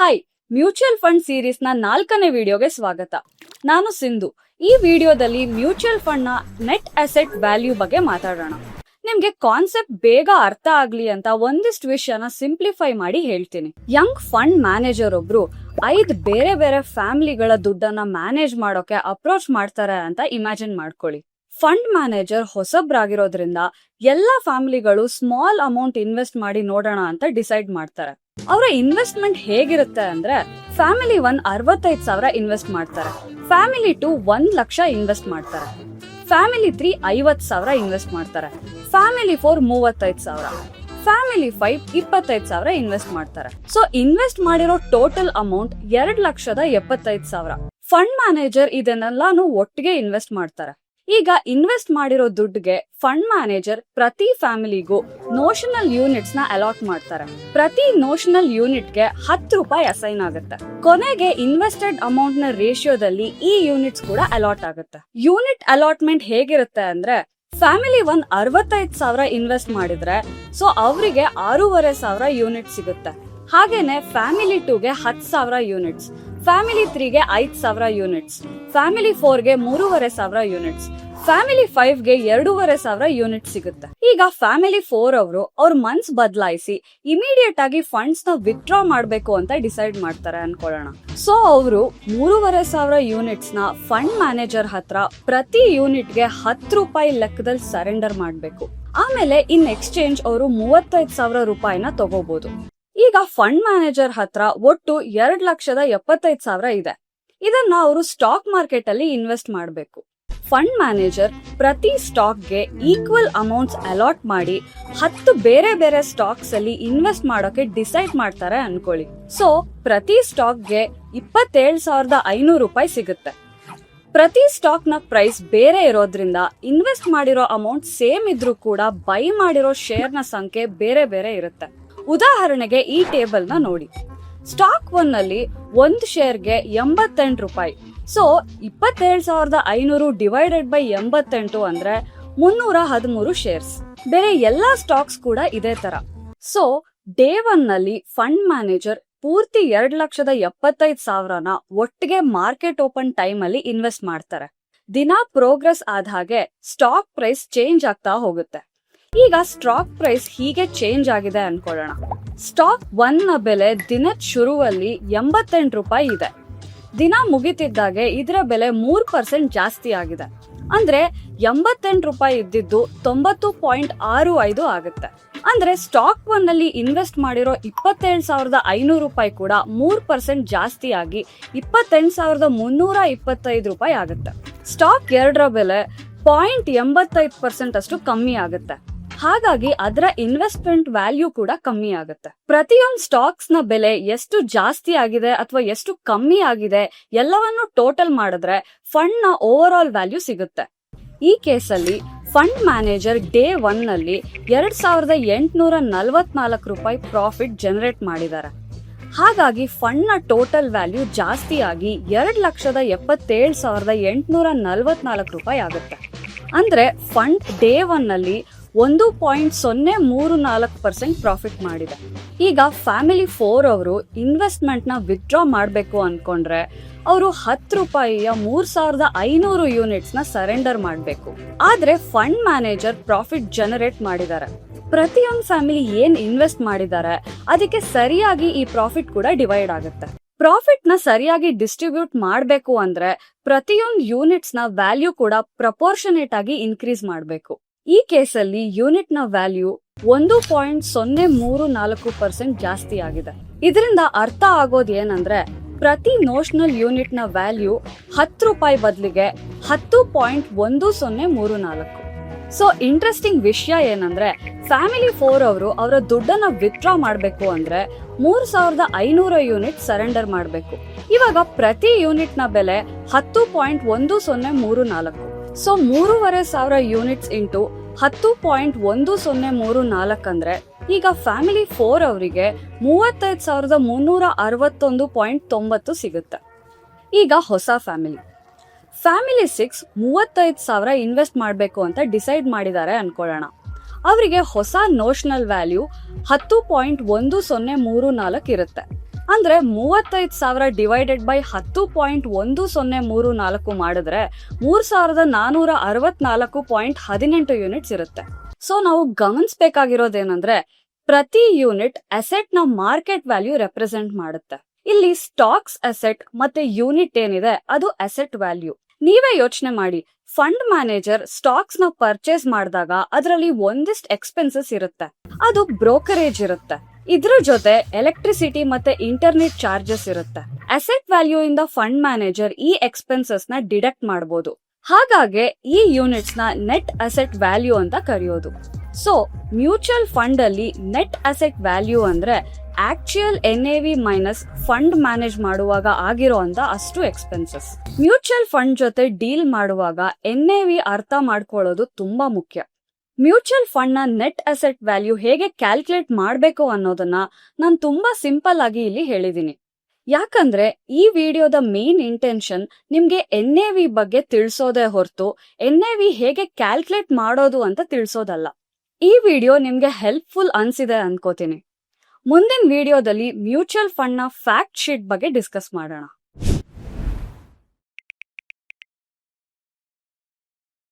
Hi mutual fund ಸೀರೀಸ್ನ ನಾಲ್ಕನೇ ವಿಡಿಯೋಗೆ ಸ್ವಾಗತ. ನಾನು ಸಿಂಧು. ಈ ವಿಡಿಯೋದಲ್ಲಿ ಮ್ಯೂಚುವಲ್ ಫಂಡ್ನ ನೆಟ್ ಅಸೆಟ್ ವ್ಯಾಲ್ಯೂ ಬಗ್ಗೆ ಮಾತಾಡೋಣ. ನಿಮ್ಗೆ ಕಾನ್ಸೆಪ್ಟ್ ಬೇಗ ಅರ್ಥ ಆಗ್ಲಿ ಅಂತ ಒಂದಿಷ್ಟು ವಿಷಯನ ಸಿಂಪ್ಲಿಫೈ ಮಾಡಿ ಹೇಳ್ತೀನಿ. ಯಂಗ್ ಫಂಡ್ ಮ್ಯಾನೇಜರ್ ಒಬ್ರು ಐದ್ ಬೇರೆ ಬೇರೆ ಫ್ಯಾಮಿಲಿಗಳ ದುಡ್ಡನ್ನ ಮ್ಯಾನೇಜ್ ಮಾಡೋಕೆ ಅಪ್ರೋಚ್ ಮಾಡ್ತಾರೆ ಅಂತ ಇಮ್ಯಾಜಿನ್ ಮಾಡ್ಕೊಳ್ಳಿ. ಫಂಡ್ ಮ್ಯಾನೇಜರ್ ಹೊಸಬ್ರಾಗಿರೋದ್ರಿಂದ ಎಲ್ಲಾ ಫ್ಯಾಮಿಲಿಗಳು ಸ್ಮಾಲ್ ಅಮೌಂಟ್ ಇನ್ವೆಸ್ಟ್ ಮಾಡಿ ನೋಡೋಣ ಅಂತ ಡಿಸೈಡ್ ಮಾಡ್ತಾರೆ. ಅವರ ಇನ್ವೆಸ್ಟ್ಮೆಂಟ್ ಹೇಗಿರುತ್ತೆ ಅಂದ್ರೆ ಫ್ಯಾಮಿಲಿ ಒನ್ ಅರವತ್ತೈದು ಸಾವಿರ ಇನ್ವೆಸ್ಟ್ ಮಾಡ್ತಾರೆ. ಫ್ಯಾಮಿಲಿ ಟು ಒಂದ್ ಲಕ್ಷ ಇನ್ವೆಸ್ಟ್ ಮಾಡ್ತಾರೆ. ಫ್ಯಾಮಿಲಿ ತ್ರೀ ಐವತ್ ಸಾವಿರ ಇನ್ವೆಸ್ಟ್ ಮಾಡ್ತಾರೆ. ಫ್ಯಾಮಿಲಿ ಫೋರ್ ಮೂವತ್ತೈದು ಸಾವಿರ. ಫ್ಯಾಮಿಲಿ ಫೈವ್ ಇಪ್ಪತ್ತೈದು ಸಾವಿರ ಇನ್ವೆಸ್ಟ್ ಮಾಡ್ತಾರೆ. ಸೊ ಇನ್ವೆಸ್ಟ್ ಮಾಡಿರೋ ಟೋಟಲ್ ಅಮೌಂಟ್ ಎರಡ್ ಲಕ್ಷದ ಎಪ್ಪತ್ತೈದು ಸಾವಿರ. ಫಂಡ್ ಮ್ಯಾನೇಜರ್ ಇದನ್ನೆಲ್ಲಾನು ಒಟ್ಟಿಗೆ ಇನ್ವೆಸ್ಟ್ ಮಾಡ್ತಾರೆ. ಈಗ ಇನ್ವೆಸ್ಟ್ ಮಾಡಿರೋ ದುಡ್ಡುಗೆ ಫಂಡ್ ಮ್ಯಾನೇಜರ್ ಪ್ರತಿ ಫ್ಯಾಮಿಲಿಗೂ ನೋಷನಲ್ ಯೂನಿಟ್ಸ್ನ ಅಲಾಟ್ ಮಾಡ್ತಾರೆ. ಪ್ರತಿ ನೋಷನಲ್ ಯೂನಿಟ್ಗೆ ಹತ್ತು ರೂಪಾಯಿ ಅಸೈನ್ ಆಗುತ್ತೆ. ಕೊನೆಗೆ ಇನ್ವೆಸ್ಟೆಡ್ ಅಮೌಂಟ್ನ ರೇಷಿಯೋದಲ್ಲಿ ಈ ಯೂನಿಟ್ಸ್ ಕೂಡ ಅಲಾಟ್ ಆಗುತ್ತೆ. ಯೂನಿಟ್ ಅಲಾಟ್ಮೆಂಟ್ ಹೇಗಿರುತ್ತೆ ಅಂದ್ರೆ ಫ್ಯಾಮಿಲಿ ಒಂದ್ ಅರವತ್ತೈದು ಸಾವಿರ ಇನ್ವೆಸ್ಟ್ ಮಾಡಿದ್ರೆ ಸೊ ಅವರಿಗೆ ಆರೂವರೆ ಸಾವಿರ ಯೂನಿಟ್ ಸಿಗುತ್ತೆ. ಹಾಗೇನೆ ಫ್ಯಾಮಿಲಿ ಟೂಗೆ ಹತ್ತು ಸಾವಿರ ಯೂನಿಟ್ಸ್ ಫ್ಯಾಮಿಲಿ ತ್ರೀಗೆ ಐದು ಸಾವಿರ ಯೂನಿಟ್ಸ್ ಫ್ಯಾಮಿಲಿ ಫೋರ್ಗೆ ಮೂರುವರೆ ಸಾವಿರ ಯೂನಿಟ್ಸ್ ಫ್ಯಾಮಿಲಿ ಫೈವ್ಗೆ ಎರಡೂವರೆ ಸಾವಿರ ಯೂನಿಟ್ ಸಿಗುತ್ತೆ. ಈಗ ಫ್ಯಾಮಿಲಿ ಫೋರ್ ಅವರು ಅವ್ರ ಮನ್ಸ್ ಬದಲಾಯಿಸಿ ಇಮಿಡಿಯೇಟ್ ಆಗಿ ಫಂಡ್ಸ್ನ ವಿತ್ಡ್ರಾ ಮಾಡಬೇಕು ಅಂತ ಡಿಸೈಡ್ ಮಾಡ್ತಾರೆ ಅನ್ಕೊಳ್ಳೋಣ. ಸೊ ಅವರು ಮೂರುವರೆ ಸಾವಿರ ಯೂನಿಟ್ಸ್ನ ಫಂಡ್ ಮ್ಯಾನೇಜರ್ ಹತ್ರ ಪ್ರತಿ ಯೂನಿಟ್ಗೆ ಹತ್ತು ರೂಪಾಯಿ ಲೆಕ್ಕದಲ್ಲಿ ಸರೆಂಡರ್ ಮಾಡಬೇಕು. ಆಮೇಲೆ ಇನ್ ಎಕ್ಸ್ಚೇಂಜ್ ಅವರು ಮೂವತ್ತೈದು ಸಾವಿರ ರೂಪಾಯಿನ ತಗೋಬಹುದು ಈಗ ಫಂಡ್ ಮ್ಯಾನೇಜರ್ ಹತ್ರ ಒಟ್ಟು ಎರಡ್ ಲಕ್ಷದ ಎಪ್ಪತ್ತೈದು ಸಾವಿರ ಇದೆ. ಇದನ್ನ ಅವರು ಸ್ಟಾಕ್ ಮಾರ್ಕೆಟ್ ಅಲ್ಲಿ ಇನ್ವೆಸ್ಟ್ ಮಾಡಬೇಕು. ಫಂಡ್ ಮ್ಯಾನೇಜರ್ ಪ್ರತಿ ಸ್ಟಾಕ್ಗೆ ಈಕ್ವಲ್ ಅಮೌಂಟ್ಸ್ ಅಲಾಟ್ ಮಾಡಿ ಹತ್ತು ಬೇರೆ ಬೇರೆ ಸ್ಟಾಕ್ಸ್ ಅಲ್ಲಿ ಇನ್ವೆಸ್ಟ್ ಮಾಡೋಕೆ ಡಿಸೈಡ್ ಮಾಡ್ತಾರೆ ಅನ್ಕೊಳ್ಳಿ. ಸೊ ಪ್ರತಿ ಸ್ಟಾಕ್ಗೆ ಇಪ್ಪತ್ತೇಳು ಸಾವಿರದ ಐನೂರು ರೂಪಾಯಿ ಸಿಗುತ್ತೆ. ಪ್ರತಿ ಸ್ಟಾಕ್ನ ಪ್ರೈಸ್ ಬೇರೆ ಇರೋದ್ರಿಂದ ಇನ್ವೆಸ್ಟ್ ಮಾಡಿರೋ ಅಮೌಂಟ್ ಸೇಮ್ ಇದ್ರೂ ಕೂಡ ಬೈ ಮಾಡಿರೋ ಶೇರ್ನ ಸಂಖ್ಯೆ ಬೇರೆ ಬೇರೆ ಇರುತ್ತೆ. ಉದಾಹರಣೆಗೆ ಈ ಟೇಬಲ್ನ ನೋಡಿ. ಸ್ಟಾಕ್ ಒನ್ನಲ್ಲಿ ಒಂದು ಶೇರ್ಗೆ ಎಂಬತ್ತೆಂಟು ರೂಪಾಯಿ. ಸೊ ಇಪ್ಪತ್ತೇಳು ಸಾವಿರದ ಐನೂರು ಡಿವೈಡೆಡ್ ಬೈ ಎಂಬತ್ತೆಂಟು ಅಂದ್ರೆ ಮುನ್ನೂರ ಹದಿಮೂರು ಶೇರ್ಸ್ ಬೇರೆ ಎಲ್ಲಾ ಸ್ಟಾಕ್ಸ್ ಕೂಡ ಇದೇ ತರ. ಸೊ ಡೇ ಒನ್ನಲ್ಲಿ ಫಂಡ್ ಮ್ಯಾನೇಜರ್ ಪೂರ್ತಿ ಎರಡು ಲಕ್ಷದ ಎಪ್ಪತ್ತೈದು ಸಾವಿರನ ಒಟ್ಟಿಗೆ ಮಾರ್ಕೆಟ್ ಓಪನ್ ಟೈಮ್ ಅಲ್ಲಿ ಇನ್ವೆಸ್ಟ್ ಮಾಡ್ತಾರೆ. ದಿನ ಪ್ರೋಗ್ರೆಸ್ ಆದ ಹಾಗೆ ಸ್ಟಾಕ್ ಪ್ರೈಸ್ ಚೇಂಜ್ ಆಗ್ತಾ ಹೋಗುತ್ತೆ. ಈಗ ಸ್ಟಾಕ್ ಪ್ರೈಸ್ ಹೀಗೆ ಚೇಂಜ್ ಆಗಿದೆ ಅನ್ಕೊಳ್ಳೋಣ. ಸ್ಟಾಕ್ ಒನ್ನ ಬೆಲೆ ದಿನದ ಶುರುವಲ್ಲಿ ಎಂಬತ್ತೆಂಟು ರೂಪಾಯಿ ಇದೆ. ದಿನ ಮುಗಿತಿದ್ದಾಗೆ ಇದರ ಬೆಲೆ ಮೂರು ಪರ್ಸೆಂಟ್ ಜಾಸ್ತಿ ಆಗಿದೆ. ಅಂದ್ರೆ ಎಂಬತ್ತೆಂಟು ರೂಪಾಯಿ ಇದ್ದಿದ್ದು ತೊಂಬತ್ತು ಪಾಯಿಂಟ್ ಆರು ಐದು ಆಗುತ್ತೆ. ಅಂದ್ರೆ ಸ್ಟಾಕ್ ಒನ್ನಲ್ಲಿ ಇನ್ವೆಸ್ಟ್ ಮಾಡಿರೋ ಇಪ್ಪತ್ತೇಳು ಸಾವಿರದ ಐನೂರು ರೂಪಾಯಿ ಕೂಡ ಮೂರು ಪರ್ಸೆಂಟ್ ಜಾಸ್ತಿ ಆಗಿ ಇಪ್ಪತ್ತೆಂಟು ಸಾವಿರದ ಮುನ್ನೂರ ಇಪ್ಪತ್ತೈದು ರೂಪಾಯಿ ಆಗುತ್ತೆ. ಸ್ಟಾಕ್ ಎರಡರ ಬೆಲೆ ಪಾಯಿಂಟ್ ಎಂಬತ್ತೈದು ಪರ್ಸೆಂಟ್ ಅಷ್ಟು ಕಮ್ಮಿ ಆಗುತ್ತೆ. ಹಾಗಾಗಿ ಅದರ ಇನ್ವೆಸ್ಟ್ಮೆಂಟ್ ವ್ಯಾಲ್ಯೂ ಕೂಡ ಕಮ್ಮಿ ಆಗುತ್ತೆ. ಪ್ರತಿಯೊಂದು ಸ್ಟಾಕ್ಸ್ನ ಬೆಲೆ ಎಷ್ಟು ಜಾಸ್ತಿ ಆಗಿದೆ ಅಥವಾ ಎಷ್ಟು ಕಮ್ಮಿ ಆಗಿದೆ ಎಲ್ಲವನ್ನು ಟೋಟಲ್ ಮಾಡಿದ್ರೆ ಫಂಡ್ನ ಓವರ್ ಆಲ್ ವ್ಯಾಲ್ಯೂ ಸಿಗುತ್ತೆ. ಈ ಕೇಸಲ್ಲಿ ಫಂಡ್ ಮ್ಯಾನೇಜರ್ ಡೇ ಒನ್ನಲ್ಲಿ ಎರಡ್ ಸಾವಿರದ ಎಂಟುನೂರ ನಲವತ್ನಾಲ್ಕು ರೂಪಾಯಿ ಪ್ರಾಫಿಟ್ ಜನರೇಟ್ ಮಾಡಿದ್ದಾರೆ. ಹಾಗಾಗಿ ಫಂಡ್ನ ಟೋಟಲ್ ವ್ಯಾಲ್ಯೂ ಜಾಸ್ತಿ ಆಗಿ ಎರಡ್ ಲಕ್ಷದ ಎಪ್ಪತ್ತೇಳು ಸಾವಿರದ ಎಂಟುನೂರ ನಲವತ್ನಾಲ್ಕು ರೂಪಾಯಿ ಆಗುತ್ತೆ. ಅಂದ್ರೆ ಫಂಡ್ ಡೇ ಒನ್ನಲ್ಲಿ ಒಂದು ಪಾಯಿಂಟ್ ಸೊನ್ನೆ ಮೂರು ನಾಲ್ಕು ಪರ್ಸೆಂಟ್ ಪ್ರಾಫಿಟ್ ಮಾಡಿದೆ. ಈಗ ಫ್ಯಾಮಿಲಿ ಫೋರ್ ಅವರು ಇನ್ವೆಸ್ಟ್ಮೆಂಟ್ನ ವಿತ್ಡ್ರಾ ಮಾಡಬೇಕು ಅನ್ಕೊಂಡ್ರೆ ಅವರು ಹತ್ತು ರೂಪಾಯಿಯ ಮೂರ್ ಸಾವಿರದ ಐನೂರು ಯೂನಿಟ್ಸ್ನ ಸರೆಂಡರ್ ಮಾಡಬೇಕು. ಆದ್ರೆ ಫಂಡ್ ಮ್ಯಾನೇಜರ್ ಪ್ರಾಫಿಟ್ ಜನರೇಟ್ ಮಾಡಿದ್ದಾರೆ. ಪ್ರತಿಯೊಂದು ಫ್ಯಾಮಿಲಿ ಏನ್ ಇನ್ವೆಸ್ಟ್ ಮಾಡಿದ್ದಾರೆ, ಅದಕ್ಕೆ ಸರಿಯಾಗಿ ಈ ಪ್ರಾಫಿಟ್ ಕೂಡ ಡಿವೈಡ್ ಆಗುತ್ತೆ. ಪ್ರಾಫಿಟ್ನ ಸರಿಯಾಗಿ ಡಿಸ್ಟ್ರಿಬ್ಯೂಟ್ ಮಾಡಬೇಕು ಅಂದ್ರೆ ಪ್ರತಿಯೊಂದು ಯೂನಿಟ್ಸ್ನ ವ್ಯಾಲ್ಯೂ ಕೂಡ ಪ್ರಪೋರ್ಷನೇಟ್ ಆಗಿ ಇನ್ಕ್ರೀಸ್ ಮಾಡಬೇಕು. ಈ ಕೇಸಲ್ಲಿ ಯೂನಿಟ್ನ ವ್ಯಾಲ್ಯೂ ಒಂದು ಪಾಯಿಂಟ್ ಸೊನ್ನೆ ಮೂರು ನಾಲ್ಕು ಪರ್ಸೆಂಟ್ ಜಾಸ್ತಿ ಆಗಿದೆ. ಇದರಿಂದ ಅರ್ಥ ಆಗೋದು ಏನಂದ್ರೆ ಪ್ರತಿ ನೋಷನಲ್ ಯೂನಿಟ್ನ ವ್ಯಾಲ್ಯೂ ಹತ್ತು ರೂಪಾಯಿ ಬದಲಿಗೆ ಹತ್ತು ಪಾಯಿಂಟ್ ಒಂದು ಸೊನ್ನೆ ಮೂರು ನಾಲ್ಕು. ಸೊ ಇಂಟ್ರೆಸ್ಟಿಂಗ್ ವಿಷಯ ಏನಂದ್ರೆ ಫ್ಯಾಮಿಲಿ ಫೋರ್ ಅವರು ಅವರ ದುಡ್ಡನ್ನ ವಿತ್ಡ್ರಾ ಮಾಡಬೇಕು ಅಂದ್ರೆ ಮೂರ್ ಸಾವಿರದ ಐನೂರ ಯೂನಿಟ್ ಸರೆಂಡರ್ ಮಾಡಬೇಕು. ಇವಾಗ ಪ್ರತಿ ಯೂನಿಟ್ನ ಬೆಲೆ ಹತ್ತು ಪಾಯಿಂಟ್ ಒಂದು ಸೊನ್ನೆ ಮೂರು ನಾಲ್ಕು. ಸೊ ಮೂರುವರೆ ಸಾವಿರ ಯೂನಿಟ್ಸ್ ಇಂಟು ಹತ್ತು ಪಾಯಿಂಟ್ ಒಂದು ಸೊನ್ನೆ ಮೂರು ನಾಲ್ಕು ಅಂದ್ರೆ ಈಗ ಫ್ಯಾಮಿಲಿ ಫೋರ್ ಅವರಿಗೆ ಮೂವತ್ತೈದು ಸಾವಿರದ ಮುನ್ನೂರ ಅರವತ್ತೊಂದು ಪಾಯಿಂಟ್ ತೊಂಬತ್ತು ಸಿಗುತ್ತೆ. ಈಗ ಹೊಸ ಫ್ಯಾಮಿಲಿ ಫ್ಯಾಮಿಲಿ ಸಿಕ್ಸ್ ಮೂವತ್ತೈದು ಸಾವಿರ ಇನ್ವೆಸ್ಟ್ ಮಾಡಬೇಕು ಅಂತ ಡಿಸೈಡ್ ಮಾಡಿದ್ದಾರೆ ಅನ್ಕೊಳ್ಳೋಣ. ಅವರಿಗೆ ಹೊಸ ನೋಷನಲ್ ವ್ಯಾಲ್ಯೂ ಹತ್ತು ಪಾಯಿಂಟ್ ಒಂದು ಸೊನ್ನೆ ಮೂರು ನಾಲ್ಕು ಇರುತ್ತೆ. ಅಂದ್ರೆ ಮೂವತ್ತೈದು ಸಾವಿರ ಡಿವೈಡೆಡ್ ಬೈ ಹತ್ತು ಪಾಯಿಂಟ್ ಒಂದು ಸೊನ್ನೆ ಮೂರು ನಾಲ್ಕು ಮಾಡಿದ್ರೆ ಮೂರ್ ಸಾವಿರದ ನಾನೂರ ಅರವತ್ನಾಲ್ಕು ಪಾಯಿಂಟ್ ಹದಿನೆಂಟು ಯೂನಿಟ್ಸ್ ಇರುತ್ತೆ. ಸೊ ನಾವು ಗಮನಿಸಬೇಕಾಗಿರೋದೇನಂದ್ರೆ ಪ್ರತಿ ಯೂನಿಟ್ ಅಸೆಟ್ನ ಮಾರ್ಕೆಟ್ ವ್ಯಾಲ್ಯೂ ರೆಪ್ರೆಸೆಂಟ್ ಮಾಡುತ್ತೆ. ಇಲ್ಲಿ ಸ್ಟಾಕ್ಸ್ ಅಸೆಟ್ ಮತ್ತೆ ಯೂನಿಟ್ ಏನಿದೆ ಅದು ಅಸೆಟ್ ವ್ಯಾಲ್ಯೂ. ನೀವೇ ಯೋಚನೆ ಮಾಡಿ, ಫಂಡ್ ಮ್ಯಾನೇಜರ್ ಸ್ಟಾಕ್ಸ್ನ ಪರ್ಚೇಸ್ ಮಾಡಿದಾಗ ಅದರಲ್ಲಿ ಒಂದಿಷ್ಟು ಎಕ್ಸ್ಪೆನ್ಸಸ್ ಇರುತ್ತೆ. ಅದು ಬ್ರೋಕರೇಜ್ ಇರುತ್ತೆ. ಇದ್ರ ಜೊತೆ ಎಲೆಕ್ಟ್ರಿಸಿಟಿ ಮತ್ತೆ ಇಂಟರ್ನೆಟ್ ಚಾರ್ಜಸ್ ಇರುತ್ತೆ. ಅಸೆಟ್ ವ್ಯಾಲ್ಯೂ ಇಂದ ಫಂಡ್ ಮ್ಯಾನೇಜರ್ ಈ ಎಕ್ಸ್ಪೆನ್ಸಸ್ನ ಡಿಡಕ್ಟ್ ಮಾಡಬಹುದು ಹಾಗಾಗಿ ಈ ಯೂನಿಟ್ಸ್ನ ನೆಟ್ ಅಸೆಟ್ ವ್ಯಾಲ್ಯೂ ಅಂತ ಕರೆಯೋದು. ಸೊ ಮ್ಯೂಚುವಲ್ ಫಂಡ್ ಅಲ್ಲಿ ನೆಟ್ ಅಸೆಟ್ ವ್ಯಾಲ್ಯೂ ಅಂದ್ರೆ actual N A V minus fund manage ಮಾಡುವಾಗ ಆಗಿರೋಂತ ಅಷ್ಟು ಎಕ್ಸ್ಪೆನ್ಸಸ್ ಮ್ಯೂಚುವಲ್ ಫಂಡ್ ಜೊತೆ ಡೀಲ್ ಮಾಡುವಾಗ ಎನ್ ಎ ವಿ ಅರ್ಥ ಮಾಡ್ಕೊಳ್ಳೋದು ತುಂಬಾ ಮುಖ್ಯ. ಮ್ಯೂಚುವಲ್ ಫಂಡ್ನ ನೆಟ್ ಅಸೆಟ್ ವ್ಯಾಲ್ಯೂ ಹೇಗೆ ಕ್ಯಾಲ್ಕುಲೇಟ್ ಮಾಡಬೇಕು ಅನ್ನೋದನ್ನ ನಾನು ತುಂಬಾ ಸಿಂಪಲ್ ಆಗಿ ಇಲ್ಲಿ ಹೇಳಿದ್ದೀನಿ ಯಾಕಂದ್ರೆ ಈ ವಿಡಿಯೋದ ಮೇನ್ ಇಂಟೆನ್ಷನ್ ನಿಮ್ಗೆ ಎನ್ ಎ ವಿ ಬಗ್ಗೆ ತಿಳಿಸೋದೇ ಹೊರತು ಎನ್ ಎ ವಿ ಹೇಗೆ ಕ್ಯಾಲ್ಕುಲೇಟ್ ಮಾಡೋದು ಅಂತ ತಿಳಿಸೋದಲ್ಲ. ಈ ವಿಡಿಯೋ ನಿಮ್ಗೆ ಹೆಲ್ಪ್ಫುಲ್ ಅನ್ಸಿದೆ ಅನ್ಕೋತೀನಿ. ಮುಂದಿನ ವಿಡಿಯೋದಲ್ಲಿ ಮ್ಯೂಚುವಲ್ ಫಂಡ್ನ ಫ್ಯಾಕ್ಟ್ ಶೀಟ್ ಬಗ್ಗೆ ಡಿಸ್ಕಸ್ ಮಾಡೋಣ.